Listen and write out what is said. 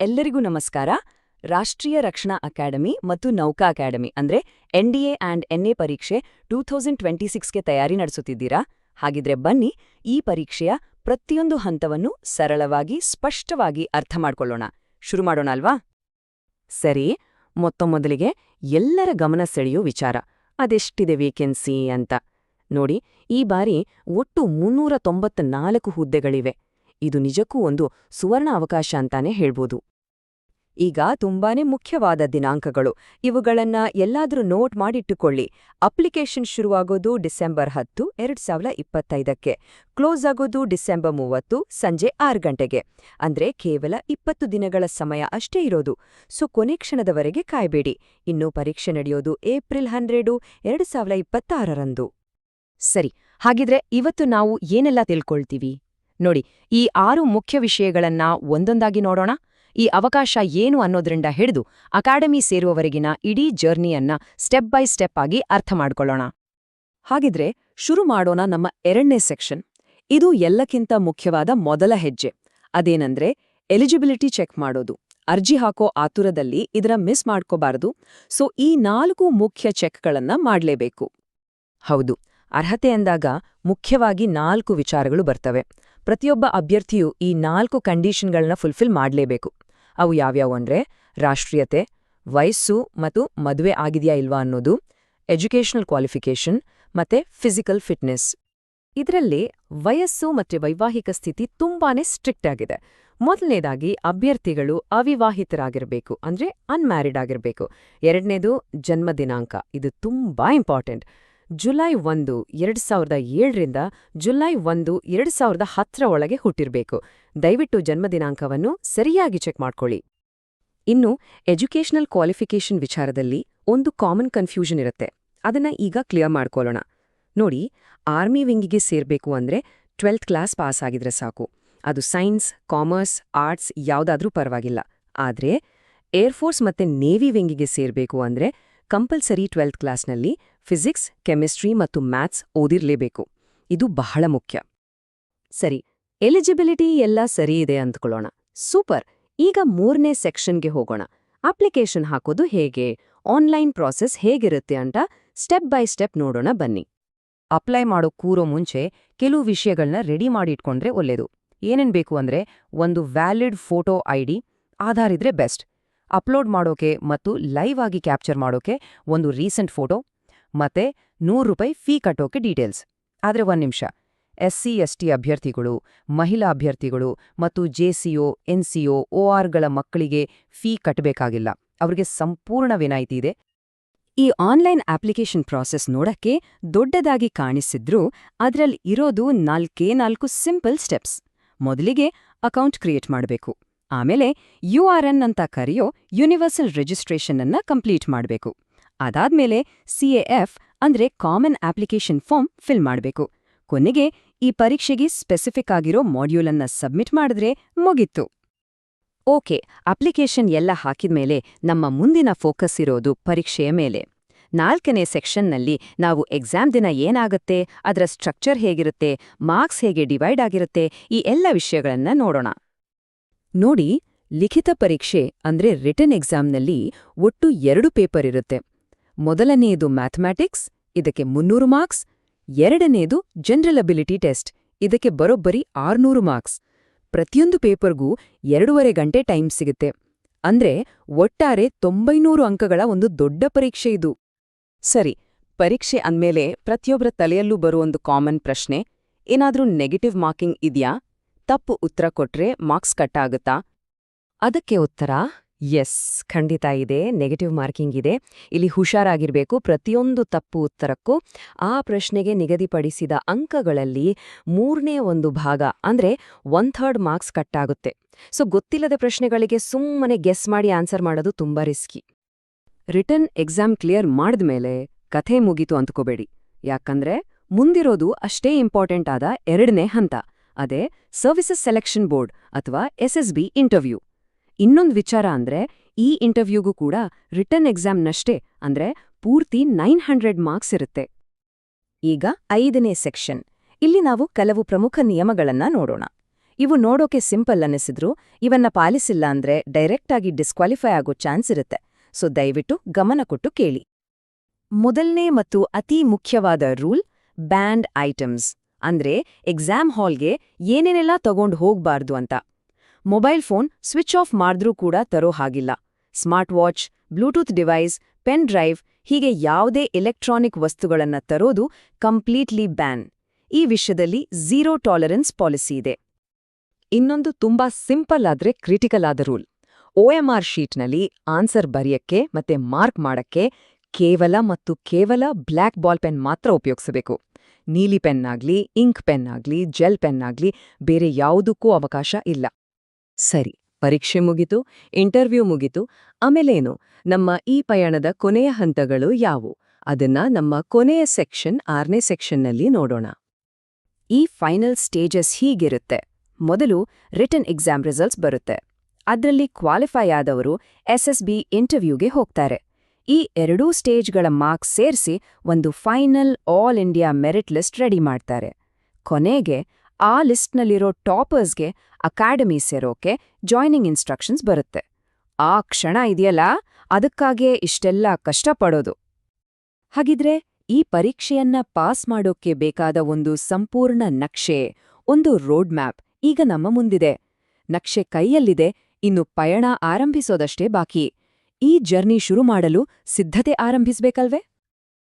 ಎಲ್ಲರಿಗೂ ನಮಸ್ಕಾರ. ರಾಷ್ಟ್ರೀಯ ರಕ್ಷಣಾ ಅಕಾಡೆಮಿ ಮತ್ತು ನೌಕಾ ಅಕಾಡೆಮಿ ಅಂದ್ರೆ ಎನ್ಡಿಎ ಆ್ಯಂಡ್ ಎನ್ಎ ಪರೀಕ್ಷೆ ಟೂ ಥೌಸಂಡ್ ಟ್ವೆಂಟಿ ಸಿಕ್ಸ್ಗೆ ತಯಾರಿ ನಡೆಸುತ್ತಿದ್ದೀರಾ? ಹಾಗಿದ್ರೆ ಬನ್ನಿ, ಈ ಪರೀಕ್ಷೆಯ ಪ್ರತಿಯೊಂದು ಹಂತವನ್ನು ಸರಳವಾಗಿ, ಸ್ಪಷ್ಟವಾಗಿ ಅರ್ಥ ಮಾಡ್ಕೊಳ್ಳೋಣ. ಶುರು ಮಾಡೋಣ ಅಲ್ವಾ? ಸರಿ ಮೊತ್ತಮೊದಲಿಗೆ ಎಲ್ಲರ ಗಮನ ಸೆಳೆಯೋ ವಿಚಾರ. ಅದೆಷ್ಟಿದೆ ವೇಕೆನ್ಸಿ ಅಂತ. ನೋಡಿ, ಈ ಬಾರಿ ಒಟ್ಟು ಮುನ್ನೂರ ತೊಂಬತ್ನಾಲ್ಕು ಹುದ್ದೆಗಳಿವೆ. ಇದು ನಿಜಕ್ಕೂ ಒಂದು ಸುವರ್ಣ ಅವಕಾಶ ಅಂತಾನೆ ಹೇಳ್ಬೋದು. ಈಗ ತುಂಬಾನೇ ಮುಖ್ಯವಾದ ದಿನಾಂಕಗಳು. ಇವುಗಳನ್ನ ಎಲ್ಲಾದರೂ ನೋಟ್ ಮಾಡಿಟ್ಟುಕೊಳ್ಳಿ. ಅಪ್ಲಿಕೇಶನ್ ಶುರುವಾಗೋದು ಡಿಸೆಂಬರ್ ಹತ್ತು, ಎರಡ್ ಸಾವಿರದ ಇಪ್ಪತ್ತೈದಕ್ಕೆ. ಕ್ಲೋಸ್ ಆಗೋದು ಡಿಸೆಂಬರ್ ಮೂವತ್ತು, ಸಂಜೆ ಆರು ಗಂಟೆಗೆ. ಅಂದ್ರೆ ಕೇವಲ ಇಪ್ಪತ್ತು ದಿನಗಳ ಸಮಯ ಅಷ್ಟೇ ಇರೋದು. ಸೊ, ಕೊನೆ ಕ್ಷಣದವರೆಗೆ ಕಾಯ್ಬೇಡಿ. ಇನ್ನು ಪರೀಕ್ಷೆ ನಡೆಯೋದು ಏಪ್ರಿಲ್ ಹನ್ನೆರಡು, ಎರಡು ಸಾವಿರದ ಇಪ್ಪತ್ತಾರರಂದು. ಸರಿ, ಹಾಗಿದ್ರೆ ಇವತ್ತು ನಾವು ಏನೆಲ್ಲ ತಿಳ್ಕೊಳ್ತೀವಿ? ನೋಡಿ, ಈ ಆರು ಮುಖ್ಯ ವಿಷಯಗಳನ್ನ ಒಂದೊಂದಾಗಿ ನೋಡೋಣ. ಈ ಅವಕಾಶ ಏನು ಅನ್ನೋದ್ರಿಂದ ಹಿಡಿದು ಅಕಾಡೆಮಿ ಸೇರುವವರೆಗಿನ ಇಡೀ ಜರ್ನಿಯನ್ನ ಸ್ಟೆಪ್ ಬೈ ಸ್ಟೆಪ್ ಆಗಿ ಅರ್ಥ ಮಾಡ್ಕೊಳ್ಳೋಣ. ಹಾಗಿದ್ರೆ ಶುರು ಮಾಡೋಣ ನಮ್ಮ ಎರಡನೇ ಸೆಕ್ಷನ್ ಇದು ಎಲ್ಲಕ್ಕಿಂತ ಮುಖ್ಯವಾದ ಮೊದಲ ಹೆಜ್ಜೆ. ಅದೇನಂದ್ರೆ ಎಲಿಜಿಬಿಲಿಟಿ ಚೆಕ್ ಮಾಡೋದು. ಅರ್ಜಿ ಹಾಕೋ ಆತುರದಲ್ಲಿ ಇದರ ಮಿಸ್ ಮಾಡ್ಕೋಬಾರದು. ಸೊ ಈ ನಾಲ್ಕು ಮುಖ್ಯ ಚೆಕ್ಗಳನ್ನ ಮಾಡ್ಲೇಬೇಕು. ಹೌದು. ಅರ್ಹತೆ ಅಂದಾಗ ಮುಖ್ಯವಾಗಿ ನಾಲ್ಕು ವಿಚಾರಗಳು ಬರ್ತವೆ. ಪ್ರತಿಯೊಬ್ಬ ಅಭ್ಯರ್ಥಿಯು ಈ ನಾಲ್ಕು ಕಂಡೀಷನ್ಗಳನ್ನ ಫುಲ್ಫಿಲ್ ಮಾಡಲೇಬೇಕು. ಅವು ಯಾವ್ಯಾವು ಅಂದ್ರೆ ರಾಷ್ಟ್ರೀಯತೆ, ವಯಸ್ಸು ಮತ್ತು ಮದುವೆ ಆಗಿದೆಯಾ ಇಲ್ವಾ ಅನ್ನೋದು, ಎಜುಕೇಷನಲ್ ಕ್ವಾಲಿಫಿಕೇಷನ್ ಮತ್ತೆ ಫಿಸಿಕಲ್ ಫಿಟ್ನೆಸ್. ಇದರಲ್ಲಿ ವಯಸ್ಸು ಮತ್ತೆ ವೈವಾಹಿಕ ಸ್ಥಿತಿ ತುಂಬಾನೇ ಸ್ಟ್ರಿಕ್ಟ್ ಆಗಿದೆ. ಮೊದಲನೇದಾಗಿ ಅಭ್ಯರ್ಥಿಗಳು ಅವಿವಾಹಿತರಾಗಿರಬೇಕು ಅಂದ್ರೆ ಅನ್ಮ್ಯಾರಿಡ್ ಆಗಿರಬೇಕು. ಎರಡನೇದು ಜನ್ಮ ದಿನಾಂಕ. ಇದು ತುಂಬಾ ಇಂಪಾರ್ಟೆಂಟ್. ಜುಲೈ ಒಂದು, ಎರಡು ಸಾವಿರದ ಏಳರಿಂದ ಜುಲೈ ಒಂದು, ಎರಡು ಸಾವಿರದ ಹತ್ತರ ಒಳಗೆ ಹುಟ್ಟಿರಬೇಕು. ದಯವಿಟ್ಟು ಜನ್ಮದಿನಾಂಕವನ್ನು ಸರಿಯಾಗಿ ಚೆಕ್ ಮಾಡ್ಕೊಳ್ಳಿ. ಇನ್ನು, ಎಜುಕೇಷನಲ್ ಕ್ವಾಲಿಫಿಕೇಷನ್ ವಿಚಾರದಲ್ಲಿ ಒಂದು ಕಾಮನ್ ಕನ್ಫ್ಯೂಷನ್ ಇರುತ್ತೆ. ಅದನ್ನ ಈಗ ಕ್ಲಿಯರ್ ಮಾಡ್ಕೊಳ್ಳೋಣ. ನೋಡಿ, ಆರ್ಮಿ ವಿಂಗಿಗೆ ಸೇರ್ಬೇಕು ಅಂದ್ರೆ ಟ್ವೆಲ್ತ್ ಕ್ಲಾಸ್ ಪಾಸ್ ಆಗಿದ್ರೆ ಸಾಕು. ಅದು ಸೈನ್ಸ್, ಕಾಮರ್ಸ್, ಆರ್ಟ್ಸ್ ಯಾವುದಾದ್ರೂ ಪರವಾಗಿಲ್ಲ. ಆದರೆ, ಏರ್ಫೋರ್ಸ್ ಮತ್ತೆ ನೇವಿ ವಿಂಗಿಗೆ ಸೇರಬೇಕು ಅಂದ್ರೆ ಕಂಪಲ್ಸರಿ ಟ್ವೆಲ್ತ್ ಕ್ಲಾಸ್ನಲ್ಲಿ ಫಿಸಿಕ್ಸ್, ಕೆಮಿಸ್ಟ್ರಿ ಮತ್ತು ಮ್ಯಾಥ್ಸ್ ಓದಿರ್ಲೇಬೇಕು. ಇದು ಬಹಳ ಮುಖ್ಯ. ಸರಿ, ಎಲಿಜಿಬಿಲಿಟಿ ಎಲ್ಲ ಸರಿ ಇದೆ ಅಂದ್ಕೊಳ್ಳೋಣ. ಸೂಪರ್! ಈಗ ಮೂರನೇ ಸೆಕ್ಷನ್ಗೆ ಹೋಗೋಣ. ಅಪ್ಲಿಕೇಶನ್ ಹಾಕೋದು ಹೇಗೆ? ಆನ್ಲೈನ್ ಪ್ರಾಸೆಸ್ ಹೇಗಿರುತ್ತೆ ಅಂತ ಸ್ಟೆಪ್ ಬೈ ಸ್ಟೆಪ್ ನೋಡೋಣ ಬನ್ನಿ. ಅಪ್ಲೈ ಮಾಡೋ ಕೂರೋ ಮುಂಚೆ ಕೆಲವು ವಿಷಯಗಳನ್ನ ರೆಡಿ ಮಾಡಿಟ್ಕೊಂಡ್ರೆ ಒಳ್ಳೇದು. ಏನೇನ್ ಬೇಕು ಅಂದ್ರೆ ಒಂದು ವ್ಯಾಲಿಡ್ ಫೋಟೋ ಐಡಿ, ಆಧಾರ್ ಇದ್ರೆ ಬೆಸ್ಟ್. ಅಪ್ಲೋಡ್ ಮಾಡೋಕೆ ಮತ್ತು ಲೈವ್ ಆಗಿ ಕ್ಯಾಪ್ಚರ್ ಮಾಡೋಕೆ ಒಂದು ರೀಸೆಂಟ್ ಫೋಟೋ ಮತ್ತೆ ನೂರು ರೂಪಾಯಿ ಫೀ ಕಟ್ಟೋಕೆ ಡೀಟೇಲ್ಸ್ ಆದ್ರೆ ಒಂದು ನಿಮಿಷ. ಎಸ್ ಸಿ ಎಸ್ ಟಿ ಅಭ್ಯರ್ಥಿಗಳು, ಮಹಿಳಾ ಅಭ್ಯರ್ಥಿಗಳು ಮತ್ತು ಜೆಸಿಒ ಎನ್ಸಿಒ ಒಆರ್ಗಳ ಮಕ್ಕಳಿಗೆ ಫೀ ಕಟ್ಟಬೇಕಾಗಿಲ್ಲ. ಅವರಿಗೆ ಸಂಪೂರ್ಣ ವಿನಾಯಿತಿ ಇದೆ. ಈ ಆನ್ಲೈನ್ ಅಪ್ಲಿಕೇಶನ್ ಪ್ರಾಸೆಸ್ ನೋಡಕ್ಕೆ ದೊಡ್ಡದಾಗಿ ಕಾಣಿಸಿದ್ರೂ ಅದರಲ್ಲಿ ಇರೋದು ನಾಲ್ಕೇ ನಾಲ್ಕು ಸಿಂಪಲ್ ಸ್ಟೆಪ್ಸ್ ಮೊದಲಿಗೆ ಅಕೌಂಟ್ ಕ್ರಿಯೇಟ್ ಮಾಡಬೇಕು. ಆಮೇಲೆ ಯು ಆರ್ ಎನ್ ಅಂತ ಕರೆಯೋ ಯೂನಿವರ್ಸಲ್ ರಿಜಿಸ್ಟ್ರೇಷನ್ ಅನ್ನ ಕಂಪ್ಲೀಟ್ ಮಾಡಬೇಕು. ಅದಾದ್ಮೇಲೆ ಸಿಎಎಫ್ ಅಂದ್ರೆ ಕಾಮನ್ ಅಪ್ಲಿಕೇಶನ್ ಫಾರ್ಮ್ ಫಿಲ್ ಮಾಡಬೇಕು. ಕೊನೆಗೆ ಈ ಪರೀಕ್ಷೆಗೆ ಸ್ಪೆಸಿಫಿಕ್ ಆಗಿರೋ ಮಾಡ್ಯೂಲ್ ಸಬ್ಮಿಟ್ ಮಾಡಿದ್ರೆ ಮುಗಿತ್ತು ಓಕೆ ಅಪ್ಲಿಕೇಶನ್ ಎಲ್ಲ ಹಾಕಿದ್ಮೇಲೆ ನಮ್ಮ ಮುಂದಿನ ಫೋಕಸ್ ಇರೋದು ಪರೀಕ್ಷೆಯ ಮೇಲೆ. ನಾಲ್ಕನೇ ಸೆಕ್ಷನ್ನಲ್ಲಿ ನಾವು ಎಕ್ಸಾಮ್ ದಿನ ಏನಾಗುತ್ತೆ, ಅದರ ಸ್ಟ್ರಕ್ಚರ್ ಹೇಗಿರುತ್ತೆ, ಮಾರ್ಕ್ಸ್ ಹೇಗೆ ಡಿವೈಡ್ ಆಗಿರುತ್ತೆ, ಈ ಎಲ್ಲ ವಿಷಯಗಳನ್ನ ನೋಡೋಣ. ನೋಡಿ, ಲಿಖಿತ ಪರೀಕ್ಷೆ ಅಂದ್ರೆ ರಿಟರ್ನ್ ಎಕ್ಸಾಮ್ನಲ್ಲಿ ಒಟ್ಟು ಎರಡು ಪೇಪರ್ ಇರುತ್ತೆ. ಮೊದಲನೆಯದು ಮ್ಯಾಥಮ್ಯಾಟಿಕ್ಸ್, ಇದಕ್ಕೆ ಮುನ್ನೂರು ಮಾರ್ಕ್ಸ್, ಎರಡನೆಯದು ಜನರಲ್ ಅಬಿಲಿಟಿ ಟೆಸ್ಟ್, ಇದಕ್ಕೆ ಬರೋಬ್ಬರಿ ಆರ್ನೂರು ಮಾರ್ಕ್ಸ್. ಪ್ರತಿಯೊಂದು ಪೇಪರ್ಗೂ ಎರಡೂವರೆ ಗಂಟೆ ಟೈಮ್ ಸಿಗುತ್ತೆ. ಅಂದ್ರೆ ಒಟ್ಟಾರೆ ತೊಂಬೈನೂರು ಅಂಕಗಳ ಒಂದು ದೊಡ್ಡ ಪರೀಕ್ಷೆ ಇದು. ಸರಿ, ಪರೀಕ್ಷೆ ಅಂದ್ಮೇಲೆ ಪ್ರತಿಯೊಬ್ಬರ ತಲೆಯಲ್ಲೂ ಬರುವೊಂದು ಕಾಮನ್ ಪ್ರಶ್ನೆ, ಏನಾದ್ರೂ ನೆಗೆಟಿವ್ ಮಾರ್ಕಿಂಗ್ ಇದ್ಯಾ? ತಪ್ಪು ಉತ್ತರ ಕೊಟ್ರೆ ಮಾರ್ಕ್ಸ್ ಕಟ್ಟಾಗುತ್ತಾ ಅದಕ್ಕೆ ಉತ್ತರ ಎಸ್ ಖಂಡಿತ ಇದೆ. ನೆಗೆಟಿವ್ ಮಾರ್ಕಿಂಗ್ ಇದೆ. ಇಲ್ಲಿ ಹುಷಾರಾಗಿರಬೇಕು. ಪ್ರತಿಯೊಂದು ತಪ್ಪು ಉತ್ತರಕ್ಕೂ ಆ ಪ್ರಶ್ನೆಗೆ ನಿಗದಿಪಡಿಸಿದ ಅಂಕಗಳಲ್ಲಿ ಮೂರನೇ ಒಂದು ಭಾಗ, ಅಂದ್ರೆ ಒನ್ ಥರ್ಡ್ ಮಾರ್ಕ್ಸ್ ಕಟ್ ಆಗುತ್ತೆ. ಸೊ ಗೊತ್ತಿಲ್ಲದ ಪ್ರಶ್ನೆಗಳಿಗೆ ಸುಮ್ಮನೆ ಗೆಸ್ ಮಾಡಿ ಆನ್ಸರ್ ಮಾಡೋದು ತುಂಬ ರಿಸ್ಕಿ ರಿಟರ್ನ್ ಎಕ್ಸಾಮ್ ಕ್ಲಿಯರ್ ಮಾಡಿದ್ಮೇಲೆ ಕಥೆ ಮುಗೀತು ಅಂದ್ಕೋಬೇಡಿ ಯಾಕಂದ್ರೆ ಮುಂದಿರೋದು ಅಷ್ಟೇ ಇಂಪಾರ್ಟೆಂಟ್ ಆದ ಎರಡನೇ ಹಂತ, ಅದೇ ಸರ್ವಿಸಸ್ ಸೆಲೆಕ್ಷನ್ ಬೋರ್ಡ್ ಅಥವಾ ಎಸ್ಎಸ್ಬಿ ಇಂಟರ್ವ್ಯೂ ಇನ್ನೊಂದು ವಿಚಾರ ಅಂದ್ರೆ, ಈ ಇಂಟರ್ವ್ಯೂಗೂ ಕೂಡ ರಿಟರ್ನ್ ಎಕ್ಸಾಮ್ನಷ್ಟೇ ಅಂದ್ರೆ ಪೂರ್ತಿ ನೈನ್ ಹಂಡ್ರೆಡ್ ಮಾರ್ಕ್ಸ್ ಇರುತ್ತೆ. ಈಗ ಐದನೇ ಸೆಕ್ಷನ್ ಇಲ್ಲಿ ನಾವು ಕೆಲವು ಪ್ರಮುಖ ನಿಯಮಗಳನ್ನ ನೋಡೋಣ. ಇವು ನೋಡೋಕೆ ಸಿಂಪಲ್ ಅನ್ನಿಸಿದ್ರು, ಇವನ್ನ ಪಾಲಿಸಿಲ್ಲ ಅಂದ್ರೆ ಡೈರೆಕ್ಟ್ ಆಗಿ ಡಿಸ್ಕ್ವಾಲಿಫೈ ಆಗೋ ಚಾನ್ಸ್ ಇರುತ್ತೆ. ಸೊ ದಯವಿಟ್ಟು ಗಮನ ಕೊಟ್ಟು ಕೇಳಿ. ಮೊದಲನೇ ಮತ್ತು ಅತಿ ಮುಖ್ಯವಾದ ರೂಲ್ ಬ್ಯಾಂಡ್ ಐಟಮ್ಸ್ ಅಂದ್ರೆ ಎಕ್ಸಾಮ್ ಹಾಲ್ಗೆ ಏನೇನೆಲ್ಲ ತಗೊಂಡು ಹೋಗ್ಬಾರ್ದು ಅಂತ. ಮೊಬೈಲ್ ಫೋನ್ ಸ್ವಿಚ್ ಆಫ್ ಮಾಡಿದ್ರೂ ಕೂಡ ತರೋ ಹಾಗಿಲ್ಲ. Smart watch, Bluetooth device, pen drive ಹೀಗೆ ಯಾವುದೇ ಎಲೆಕ್ಟ್ರಾನಿಕ್ ವಸ್ತುಗಳನ್ನ ತರೋದು ಕಂಪ್ಲೀಟ್ಲಿ ಬ್ಯಾನ್. ಈ ವಿಷಯದಲ್ಲಿ ಝೀರೋ ಟಾಲರೆನ್ಸ್ ಪಾಲಿಸಿ ಇದೆ. ಇನ್ನೊಂದು ತುಂಬಾ ಸಿಂಪಲ್ ಆದ್ರೆ ಕ್ರಿಟಿಕಲ್ ಆದ ರೂಲ್. ಒಎಂಆರ್ ಶೀಟ್ನಲ್ಲಿ ಆನ್ಸರ್ ಬರೆಯಕ್ಕೆ ಮತ್ತೆ ಮಾರ್ಕ್ ಮಾಡಕ್ಕೆ ಕೇವಲ ಮತ್ತು ಕೇವಲ ಬ್ಲ್ಯಾಕ್ ಬಾಲ್ ಪೆನ್ ಮಾತ್ರ ಉಪಯೋಗಿಸಬೇಕು. ನೀಲಿ ಪೆನ್ ಇಂಕ್ ಪೆನ್ ಆಗ್ಲಿ, ಜೆಲ್ ಪೆನ್ ಬೇರೆ ಯಾವುದಕ್ಕೂ ಅವಕಾಶ ಇಲ್ಲ. ಸರಿ, ಪರೀಕ್ಷೆ ಮುಗಿತು, ಇಂಟರ್ವ್ಯೂ ಮುಗಿತು, ಆಮೇಲೇನು, ನಮ್ಮ ಈ ಪಯಣದ ಕೊನೆಯ ಹಂತಗಳು ಯಾವು ಅದನ್ನ ನಮ್ಮ ಕೊನೆಯ ಸೆಕ್ಷನ್ ಆರನೇ ಸೆಕ್ಷನ್ನಲ್ಲಿ ನೋಡೋಣ. ಈ ಫೈನಲ್ ಸ್ಟೇಜಸ್ ಹೀಗಿರುತ್ತೆ. ಮೊದಲು ರಿಟರ್ನ್ ಎಕ್ಸಾಮ್ ರಿಸಲ್ಟ್ಸ್ ಬರುತ್ತೆ. ಅದರಲ್ಲಿ ಕ್ವಾಲಿಫೈ ಆದವರು ಎಸ್ಎಸ್ಬಿ ಇಂಟರ್ವ್ಯೂಗೆ ಹೋಗ್ತಾರೆ. ಈ ಎರಡೂ ಸ್ಟೇಜ್ಗಳ ಮಾರ್ಕ್ಸ್ ಸೇರಿಸಿ ಒಂದು final all India merit list ready ಮಾಡ್ತಾರೆ. ಕೊನೆಗೆ ಆ ಲಿಸ್ಟ್ನಲ್ಲಿರೋ ಟಾಪರ್ಸ್ಗೆ ಅಕಾಡೆಮಿ ಸೇರೋಕೆ ಜಾಯ್ನಿಂಗ್ ಇನ್ಸ್ಟ್ರಕ್ಷನ್ಸ್ ಬರುತ್ತೆ. ಆ ಕ್ಷಣ ಇದೆಯಲ್ಲ ಅದಕ್ಕಾಗಿಯೇ ಇಷ್ಟೆಲ್ಲ ಕಷ್ಟಪಡೋದು. ಹಾಗಿದ್ರೆ ಈ ಪರೀಕ್ಷೆಯನ್ನ ಪಾಸ್ ಮಾಡೋಕ್ಕೆ ಬೇಕಾದ ಒಂದು ಸಂಪೂರ್ಣ ನಕ್ಷೆ, ಒಂದು ರೋಡ್ ಮ್ಯಾಪ್ ಈಗ ನಮ್ಮ ಮುಂದಿದೆ. ನಕ್ಷೆ ಕೈಯಲ್ಲಿದೆ, ಇನ್ನು ಪಯಣ ಆರಂಭಿಸೋದಷ್ಟೇ ಬಾಕಿ. ಈ ಜರ್ನಿ ಶುರು ಮಾಡಲು ಸಿದ್ಧತೆ ಆರಂಭಿಸ್ಬೇಕಲ್ವೇ?